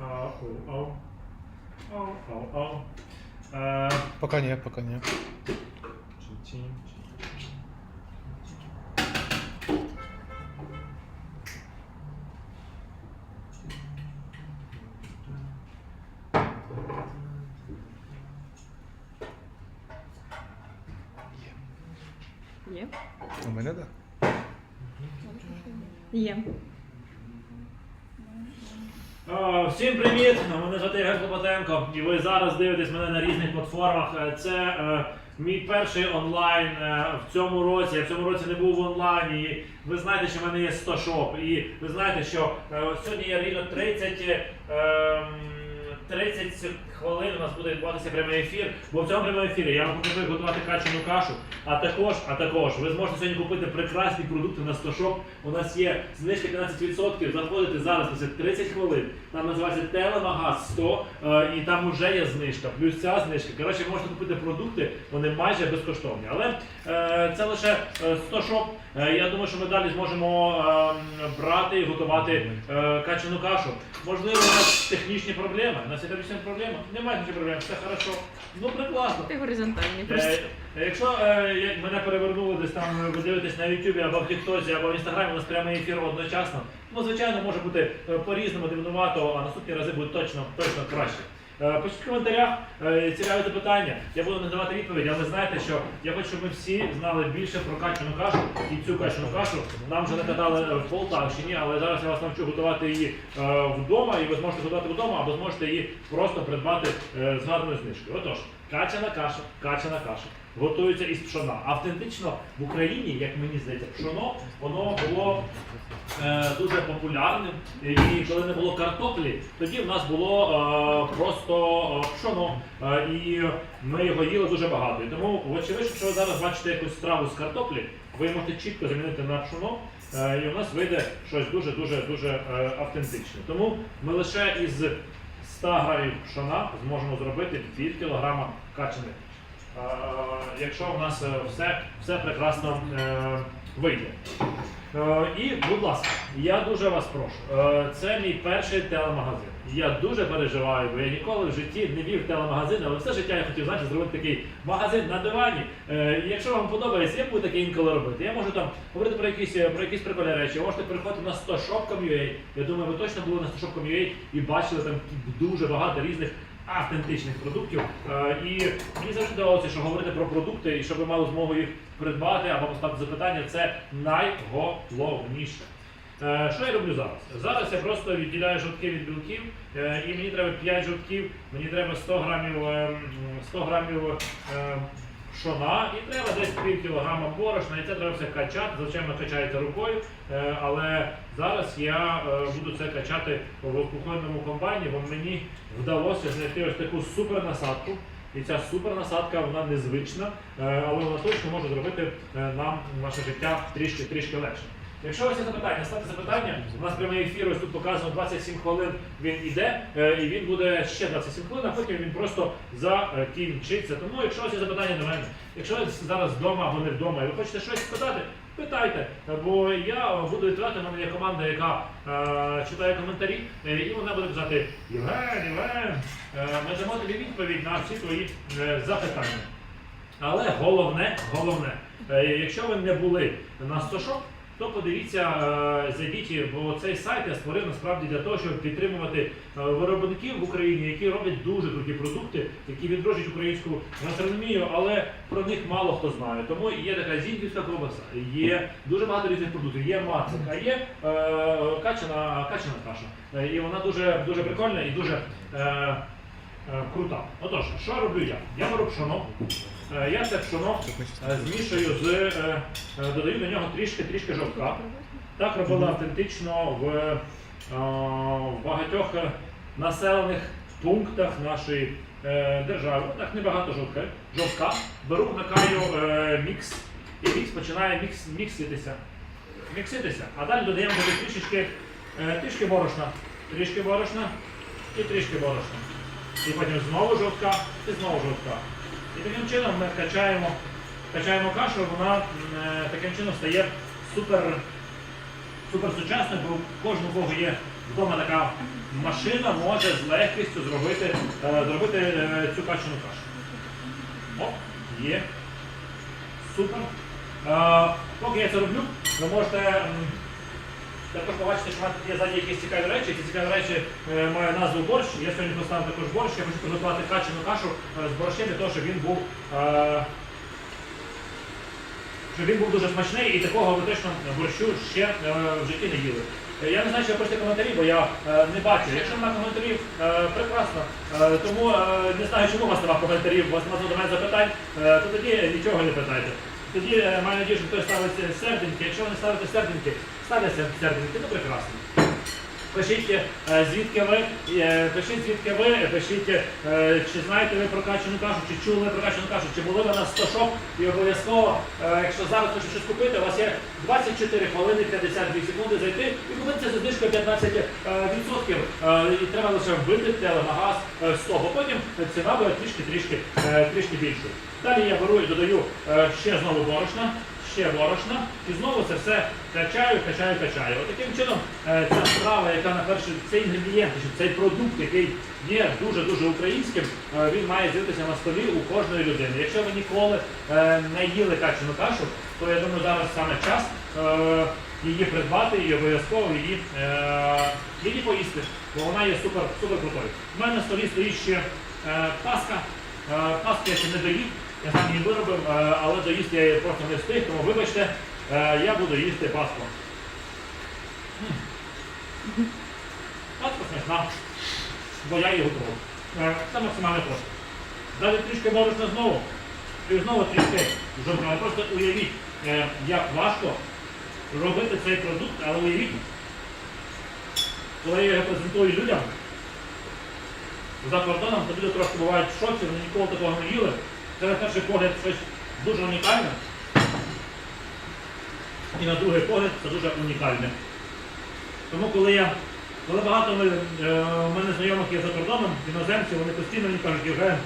Ау, ау. Ау, ау, ау. Е, Пока ні, пока чин-чин. Є. У мене так. Є. Е, Всім привіт! Мене звати Ігор і ви зараз дивитесь мене на різних платформах. Е, Це е, мій перший онлайн е, в цьому році. Я в цьому році не був в онлайні. І ви знаєте, що в мене є 100 шоп. І ви знаєте, що е, сьогодні я рівно 30. е, 30 хвилин у нас буде відбуватися прямий ефір, бо в цьому прямому ефірі я вам пропоную готувати качану кашу. А також, а також ви зможете сьогодні купити прекрасні продукти на 100 шоп. У нас є знижка 15%. Заходите зараз це 30 хвилин. Там називається Телемагаз 100, е, і там вже є знижка. Плюс ця знижка. Коротше, можете купити продукти, вони майже безкоштовні. Але е, це лише е, 100 шоп. Е, я думаю, що ми далі зможемо е, брати і готувати качану кашу. Можливо, у нас технічні проблеми. У нас є технічні проблеми. Немає технічних проблем, все хорошо. Ну, прекрасно. Ти горизонтальні Е, просто. Якщо е, як мене перевернули десь там, ви дивитесь на Ютубі або в Тіктозі, або в Інстаграмі, у нас прямий ефір одночасно, ну звичайно може бути е, по-різному дивнувато, а наступні рази буде точно, точно краще. Е, Пишіть в коментарях е, цікаві запитання. Я буду надавати відповідь, але знаєте, що я хочу, щоб ми всі знали більше про качану кашу і цю качану кашу. Нам вже накатали е, в Полтавщині, але зараз я вас навчу готувати її вдома, і ви зможете готувати вдома, або зможете її просто придбати з гарною знижкою. Отож, качана каша, качана каша. Готується із пшона. Автентично в Україні, як мені здається, пшоно воно було е, дуже популярним. І коли не було картоплі, тоді в нас було е, просто е, пшоно. Е, і ми його їли дуже багато. І тому, вочевидь, якщо ви зараз бачите якусь страву з картоплі, ви можете чітко замінити на пшоно. е, І у нас вийде щось дуже дуже дуже е, автентичне. Тому ми лише із 100 грамів пшона зможемо зробити пів кілограма качаних. Е, якщо в нас е, все, все прекрасно е, вийде. Е, І, будь ласка, я дуже вас прошу. е, Це мій перший телемагазин. Я дуже переживаю, бо я ніколи в житті не вів телемагазин, але все життя я хотів знаєте, зробити такий магазин на дивані. Е, якщо вам подобається, я буду таке інколи робити. Я можу там говорити про якісь про якісь прикольні речі. Ви можете переходити на 100shop.com.ua. Я думаю, ви точно були на 100shop.com.ua і бачили там дуже багато різних автентичних продуктів. Е, І мені завжди здавалося, що говорити про продукти і щоб ви мали змогу їх придбати або поставити запитання, це найголовніше. Е, Що я роблю зараз? Зараз я просто відділяю жовтки від білків, е, і мені треба 5 жовтків, мені треба 100 грамів, е, 100 грамів пшона і треба десь пів кілограма борошна, і це треба все качати. Звичайно, качається рукою, е, але зараз я е, буду це качати в кухонному комбайні, бо мені вдалося знайти ось таку супернасадку. І ця супернасадка, вона незвична, е, але вона точно може зробити нам наше життя трішки трішки легше. Якщо у вас є запитання, ставте запитання. У нас прямий ефір, ось тут показано 27 хвилин він іде, е, і він буде ще 27 хвилин, а потім він просто закінчиться. Тому якщо у вас є запитання до мене, якщо ви зараз вдома або не вдома, і ви хочете щось спитати, питайте. Бо я буду відповідати, у мене є команда, яка е, читає коментарі, е, і вона буде казати Євген, Євген, е, ми дамо тобі відповідь на всі твої запитання. Але головне, головне, якщо ви не були на 100 то подивіться, е, зайдіть, бо цей сайт я створив насправді для того, щоб підтримувати е, виробників в Україні, які роблять дуже круті продукти, які відроджують українську гастрономію, але про них мало хто знає. Тому є така зіньківська ковбаса, є дуже багато різних продуктів, є мацик, а є е, качана, качана каша. Е, І вона дуже, дуже прикольна і дуже. Е, Крута. Отож, що роблю я? Я беру пшоно. Е, Я це пшоно е, змішую з е, е, додаю до нього трішки-трішки жовтка. Так робили автентично в, е, в багатьох е, населених пунктах нашої е, держави. Так небагато жовтка. Жовтка. Беру, вмикаю е, мікс, і мікс починає мікс, мікситися. Мікситися. А далі додаємо трішечки, е, трішки борошна. Трішки борошна і трішки борошна. І потім знову жовтка і знову жовтка. І таким чином ми качаємо, качаємо кашу, вона е, таким чином стає супер, супер сучасною, бо кожного кого є вдома така машина може з легкістю зробити, е, зробити е, цю качану кашу. О, є. Супер. Поки я це роблю, ви можете також побачити, що в мене є ззаді якісь цікаві речі. Ці цікаві речі е, мають назву борщ. Я сьогодні поставив також борщ. Я хочу приготувати качану кашу е, з борщем для того, щоб він був. Е, щоб він був дуже смачний і такого точно борщу ще в житті не їли. Я не знаю, що пишете коментарі, бо я е, не бачу. Якщо немає коментарів, е, прекрасно. Е, тому е, не знаю, чому у вас немає коментарів, у вас немає запитань, е, то тоді нічого не питайте. Тоді е, маю надію, що хтось ставить серденьки. Якщо ви не ставите серденьки, ставте серденьки, ну прекрасно. Пишіть, е, звідки ви, е, пишіть, звідки ви, пишіть, е, чи знаєте ви про качану кашу, чи чули ви про качану кашу, чи були ви на 100 шоп і обов'язково, е, якщо зараз хочете щось купити, у вас є 24 хвилини 52 секунди зайти і купити це за знижкою 15 е, відсотків. Е, І треба лише вбити телемагаз е, 100, бо потім ціна буде трішки-трішки е, трішки. Далі я беру і додаю е, ще знову борошна ще борошна, і знову це все качаю, качаю, качаю. От таким чином е, ця страва, яка на перший цей інгредієнт, цей продукт, який є дуже-дуже українським, е, він має з'явитися на столі у кожної людини. Якщо ви ніколи е, не їли качану кашу, то я думаю, зараз саме час її придбати і обов'язково її, її поїсти, бо вона є супер, супер крутою. У мене на столі стоїть ще паска. Паску я ще не доїв, я сам її виробив, е, але доїсти я її просто не встиг, тому вибачте, е, я буду їсти паску. Паска смачна, бо я її готував. Е, Це максимально просто. Далі трішки борошна знову, і знову трішки жовтного. Просто уявіть, як важко робити цей продукт, але уявіть, коли я його презентую людям, за кордоном, то люди трошки бувають в шоці, вони ніколи такого не їли. Це на перший погляд щось дуже унікальне. І на другий погляд це дуже унікальне. Тому коли я, коли багато ми, е, у мене знайомих є за кордоном, іноземці, вони постійно мені кажуть, Євген,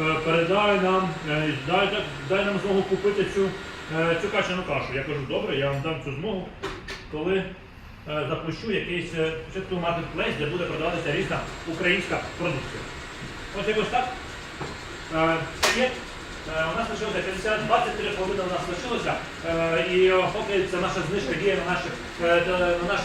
е, передай нам, е, дай, дай, дай нам змогу купити цю, е, цю качану кашу. Я кажу, добре, я вам дам цю змогу, коли е, запущу якийсь е, маркетплейс, де буде продаватися різна українська продукція. Ось якось так. Е, У нас лишилося 50, 23 хвилини у нас лишилося. Е, І е, поки це наша знижка діє на наших е, на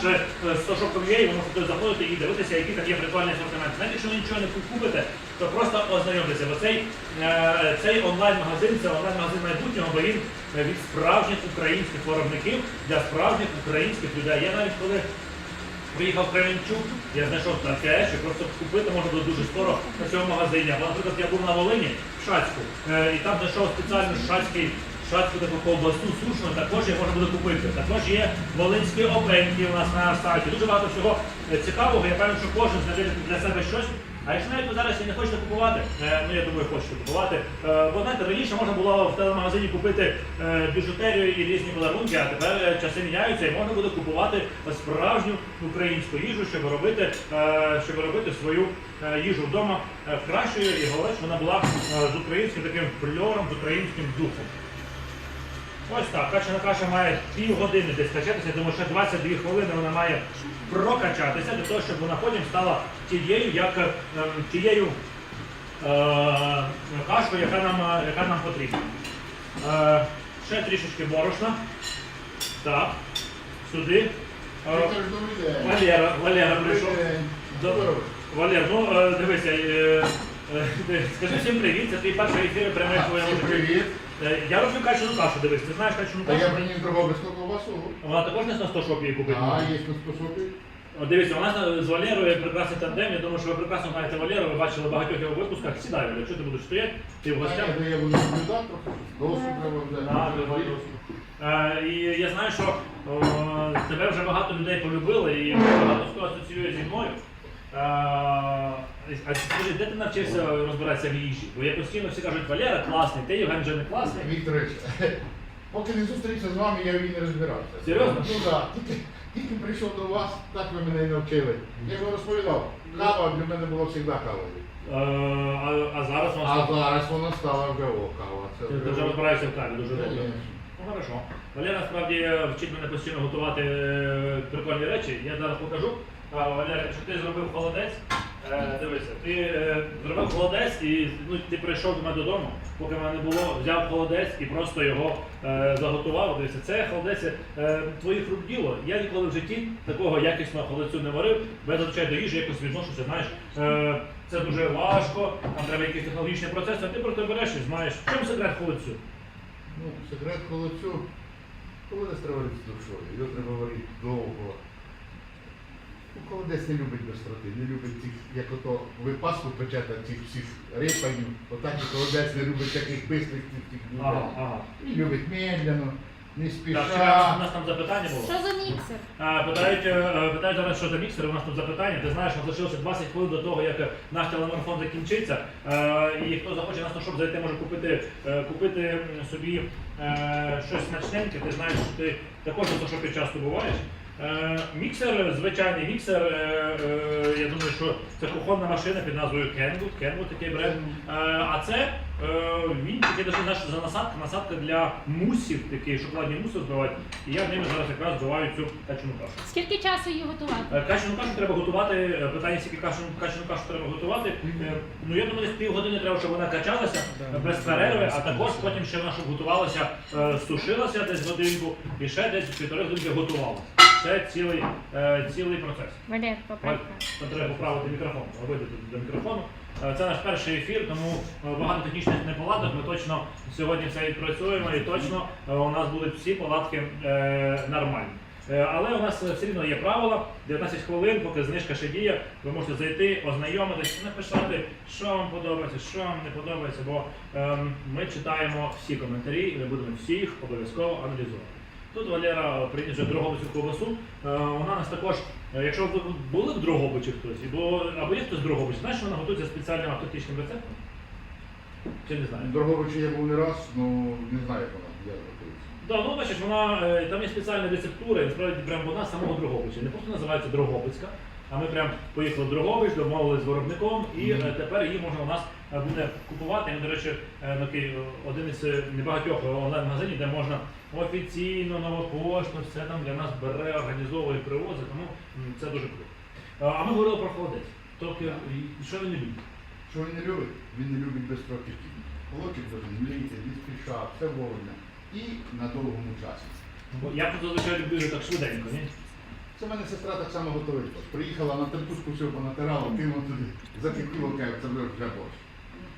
е, 100 шоп ви можете заходити і дивитися, який там є прикольний асортимент. Навіть якщо ви нічого не купите, то просто ознайомтеся. Бо цей, е, цей онлайн-магазин це онлайн-магазин майбутнього, бо він е, від справжніх українських виробників для справжніх українських людей. Я навіть коли Приїхав в Кременчук, я знайшов таке, що просто купити можна було дуже скоро на цьому магазині. Або, наприклад, я був на Волині, Шацьку, е, і там знайшов спеціальну шацький, шацьку таку ковбасу сушну, також її можна буде купити. Також є волинські опеньки у нас на сайті. Дуже багато всього е, цікавого. Я певен, що кожен знайде для себе щось. А якщо навіть ви зараз і не хочете купувати, е, ну я думаю, хочете купувати, е, бо знаєте, раніше можна було в телемагазині купити е, біжутерію і різні подарунки, а тепер часи міняються і можна буде купувати справжню українську їжу, щоб робити, щоб робити свою їжу вдома кращою і головне, щоб вона була з українським таким фльором, з українським духом. Ось так, качана каша має пів години десь качатися, тому що 22 хвилини вона має прокачатися для того, щоб вона потім стала тією, як е, ем, тією е, кашкою, яка нам, е, яка нам потрібна. Е, ще трішечки борошна. Так, сюди. Е, Валера, Валера прийшов. Валер, ну е, дивися, е, е, скажи всім привіт, це твій перший ефір прямий в твоєму житті. Е, Я роблю качану кашу, дивись, ти знаєш качану Та я кашу? приніс Дрогобицьку ковбасу. Вона також не на 100 шоп її купити. А, є на способі. О, Дивіться, у нас е, з Валерою прекрасний тандем. Я думаю, що ви прекрасно знаєте Валеру, ви бачили в багатьох його випусках. Сідай, Валер, що ти будеш стояти? Ти в гостях. Я я буду наблюдати трохи. Досвід треба Да, взяти. досвід. Е, І я знаю, що о, тебе вже багато людей полюбили і багато хто асоціює зі мною. Е, А скажи, де ти навчився розбиратися в їжі? Бо я постійно всі кажуть, Валера класний, ти Євген вже не класний. Вікторович, поки не зустрівся з вами, я в ній не розбирався. Серйозно? Ну так. Тільки, тільки прийшов до вас, так ви мене і навчили. Я вам розповідав, кава для мене була завжди кавою. Е, А, а зараз у нас А зараз вона стала вже о, кава. Це ти вже розбираєшся в каві дуже добре. Конечно. Ну хорошо. Валера насправді вчить мене постійно готувати е, прикольні речі. Я зараз покажу. А, Валерій, якщо ти зробив холодець, е, дивися, ти е, зробив холодець і ну, ти прийшов до мене додому, поки мене не було, взяв холодець і просто його е, заготував. Дивися, це холодець е, твоїх рук діло. Я ніколи в житті такого якісного холодцю не варив, бо я зазвичай до їжі якось відношуся, знаєш. Е, це дуже важко, там треба якийсь технологічний процес, а ти просто береш і знаєш, в чому секрет холодцю? Ну, секрет холодцю, холодець треба варити з душою, його треба варити довго. Холодець не любить бистроти, не любить цих, як ото ви паску печете, цих всіх рипанів, отак і холодець не любить таких бистрих цих цих Ага, людей. ага. Він любить медленно, не Так, спіша. вчора у нас там запитання було. Що за міксер? А, Питають, е, питають зараз, що за міксер, у нас тут запитання. Ти знаєш, у нас залишилося 20 хвилин до того, як наш телемарафон закінчиться. Е, І хто захоче нас на шоп зайти, може купити, е, купити м, собі е, щось смачненьке. Ти знаєш, що ти також на шопі часто буваєш. Е, Міксер, звичайний міксер, е, е, я думаю, що це кухонна машина під назвою Kenwood, Kenwood такий бренд. Е, А це е, він такий за насадка, насадка для мусів, такі шоколадні муси збивати. І я ними зараз якраз збиваю цю качану кашу. Скільки часу її готувати? Е, Качану кашу треба готувати. е, Питання, скільки качану, качану кашу треба готувати. Е, Ну я думаю, десь півгодини треба, щоб вона качалася е, без перерви, а також потім ще вона, щоб готувалася, е, сушилася десь годинку і ще десь півтори годинки готувалася. Це цілий, е, цілий процес. Валер, поправка. Треба поправити мікрофон, вийти до мікрофону. Е, Це наш перший ефір, тому е, багато технічних неполадок. Ми точно сьогодні все відпрацюємо і точно е, у нас будуть всі палатки е, нормальні. Але у нас все рівно є правила. 19 хвилин, поки знижка ще діє, ви можете зайти, ознайомитись, написати, що вам подобається, що вам не подобається, бо ем, ми читаємо всі коментарі і ми будемо всіх обов'язково аналізувати. Тут Валера приніс вже Дрогобицю ковбасу. Е, Вона нас також, е, якщо ви були в Дрогобичі хтось, або, або є хтось з Дрогобича, знаєш, вона готується спеціальним автентичним рецептом? Чи не знаю? Дороговичі я був не раз, ну не знаю, як вона як готується. Да, ну бачиш, вона е, там є спеціальна рецептура, і насправді прям вона з самого Дрогобича. Не просто називається Дрогобицька, а ми прям поїхали в Дрогобич, домовилися з виробником, і е, тепер її можна у нас е, буде купувати. Ми, до речі, е, е, один із е, небагатьох онлайн-магазинів, де можна офіційно, новопошту, все там для нас бере, організовує, привозить, тому це дуже круто. Е, А ми говорили про холодець. Тобто, що він не любить? Що він не любить? Він не любить. Холодчик должен мліти, не спіша, все вовремя. І на довгому часі. Бо Я тут зазвичай люблю так швиденько, ні? Це в мене сестра так само готовить. Приїхала на терпушку, все понатирала, кинула туди, закипіло, каже, це вже борщ.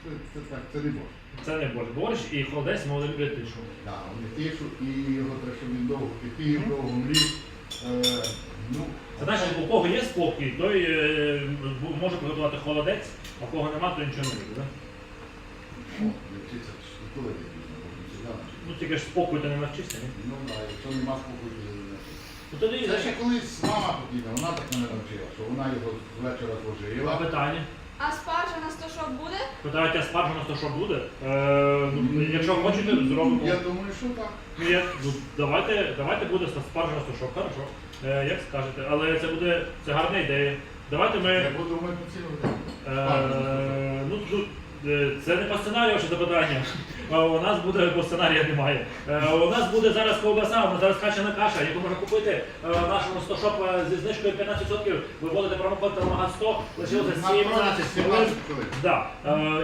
Це, це так, це не борщ. Це не борщ. Борщ і холодець ми люблять тишу. Так, вони тишу, і його треба, щоб він довго кипів, довго млів. Е, ну, Це значить, у кого є спокій, той е, бу- може приготувати холодець, а у кого нема, то нічого не буде. Да? о, не ж ніколи не пізно, можна завжди навчитися. Ну тільки ж спокою ти не навчишся, ні? Ну, так, якщо нема спокою, то не навчитися. Ну тоді Це ще колись мама покійна, вона так мене навчила, що вона його Два зложила. питання. А спаржа на 100 що буде? Питаєте, а спаржа то що буде? Е, ну, якщо хочете, зробимо. Я думаю, що так. Ну, я, ну, давайте, давайте буде спаржа на що, хорошо. Е, як скажете, але це буде це гарна ідея. Давайте ми. Я буду думати цілий Е, ну, ну, е, це не по сценарію ваше запитання. У нас буде, бо сценарія немає. Е, У нас буде зараз ковбаса, у нас зараз качана каша, яку можна купити е, в нашому 100 шоп е, зі знижкою 15%. Ви вводите промокод Теlemagaz 100, лишилося 17 хвилин. Да.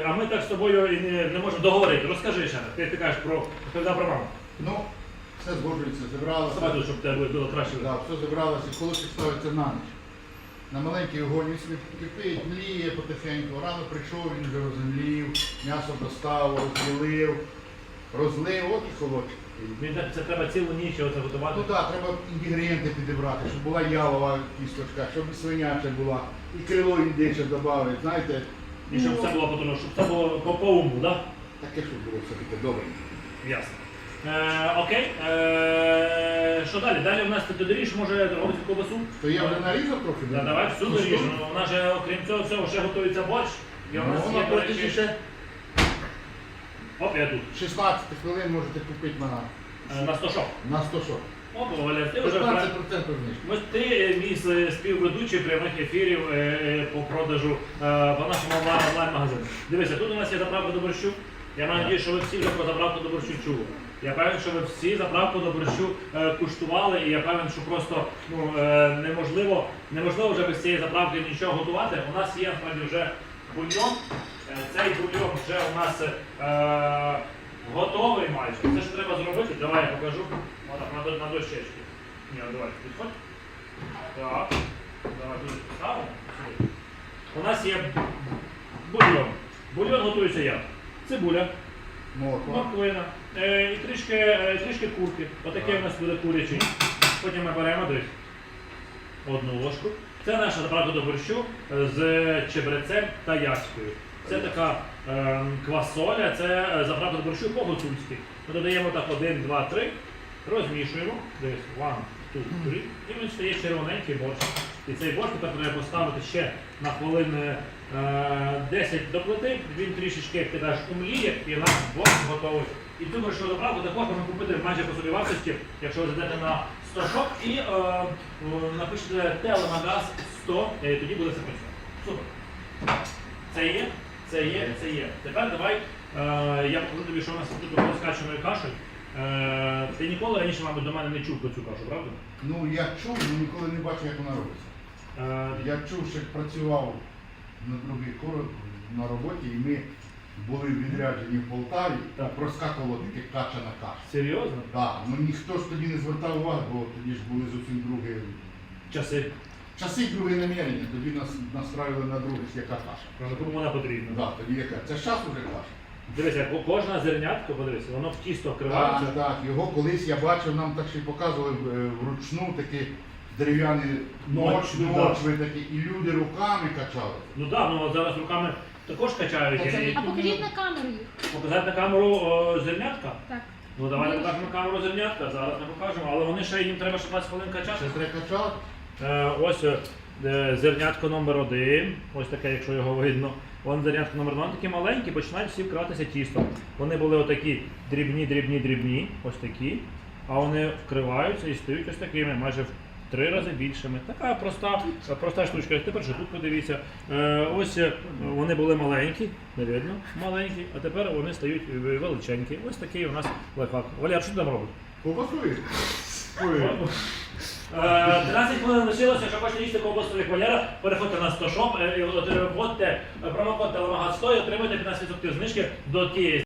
А ми так з тобою і не, не можемо договорити. Розкажи ще, ти, ти кажеш про розповідав про маму. Ну, все згоджується, зібралося. Давай щоб тебе було краще. Да, все зібралося, холодчик ставиться на ніч. На маленький огонь він собі кипить, мліє потихеньку. Рано прийшов, він вже розмлів, м'ясо доставив, розділив, розлив, от і холодчик. Він Це треба цілу ніч оце готувати. Ну так, треба інгредієнти підібрати, щоб була ялова кісточка, щоб і свиняча була, і крило індиче додати, знаєте. І щоб ну, все було потім, щоб все було по, уму, так? Таке, щоб було все-таки добре. Ясно. Е, окей. Е, що далі? Далі у нас ти доріж, може робити ковбасу? То я вже нарізав трохи. Да, давай всю Ну, доріж. що? Ну, у нас же, окрім цього всього, ще готується борщ. І у нас Ну, є, на до протязі речі, ще Оп, я тут. 16 хвилин можете купити мене Е, на 100 шоп. на 100 шок. Оп, Валер, ти вже 15% пра- знижки. Ми ти е, мій співведучий прямих ефірів е, е, по продажу е, по нашому онлайн- онлайн-магазину. Дивися, тут у нас є заправка до борщу. Я маю надію, що ви всі вже про заправку до борщу чули. Я певен, що ви всі заправку до борщу е, куштували, і я певен, що просто ну, е, неможливо, неможливо вже без цієї заправки нічого готувати. У нас є насправді вже бульйон. Е, Цей бульйон вже у нас е, готовий майже. Все, що треба зробити, давай я покажу. Отак, на, на дощечки. Ні, давай, підходь. Так. Давай тут поставимо. У нас є бульйон. Бульйон готується як? Цибуля, Морква. морквина е, і трішки, е, трішки курки. Отакий у нас буде курячий. Потім ми беремо десь одну ложку. Це наша заправка до борщу е, з чебрецем та яською. Це така е, квасоля, це е, заправка до борщу по-гуцульськи. Ми додаємо так один, два, три, розмішуємо. Десь one, two, three. І він стає червоненький борщ. І цей борщ тепер треба поставити ще на хвилин е, 10 до плити. Він трішечки як ти кажеш, умліє і наш борщ готовий. І цю борщову заправку також можна купити майже по собі вартості, якщо ви зайдете на 100 шоп і е, о, напишете телемагаз 100, і тоді буде все працювати. Супер. Це є, це є, це є. Тепер давай е, я покажу тобі, що у нас тут було з качаною кашею. Е, ти ніколи раніше, мабуть, до мене не чув про цю кашу, правда? Ну я чув, але ніколи не бачив, як вона робиться. Е, Я чув, що працював на другий короб на роботі, і ми були відряджені в Полтаві, Так. проскакувало таке кача на кашу. серйозно? Так, ну ніхто ж тоді не звертав уваги, бо тоді ж були зовсім другі Часи. часи і друге намірення, тоді нас настраювали на друге, яка каша. Ну, Кому вона потрібна? Да, тоді яка. Це час уже каша. Дивися, ко- кожна зернятка, подивися, воно в тісто вкривається. Так, так, його колись я бачив, нам так ще й показували е, вручну такі дерев'яні Ночви, ночви, да. ночви такі, і люди руками качали. Ну так, ну зараз руками також качають. Та це І- А покажіть на камеру їх. Показати на камеру о, зернятка? Так. Ну давайте покажемо на камеру зернятка, зараз не покажемо, але вони ще їм треба 16 хвилин качати. Це треба качати. Е, ось е, зернятко номер один, ось таке, якщо його видно. Вон зернятко номер два, вони такі маленькі, починають всі вкриватися тістом. Вони були отакі дрібні, дрібні, дрібні, ось такі. А вони вкриваються і стають ось такими, майже в три рази більшими. Така проста, проста штучка. Тепер ще тут подивіться. Е, ось е, вони були маленькі, не видно, маленькі, а тепер вони стають е, величенькі. Ось такий у нас лайфхак. Валяр, що ти там робиш? Ковбасує. Е, 13 хвилин лишилося, якщо хочете їсти ковбасу як Валера, переходьте на 100 шоп, е, е, вводьте е, промокод теlemагаз 100 і отримайте 15% знижки до тієї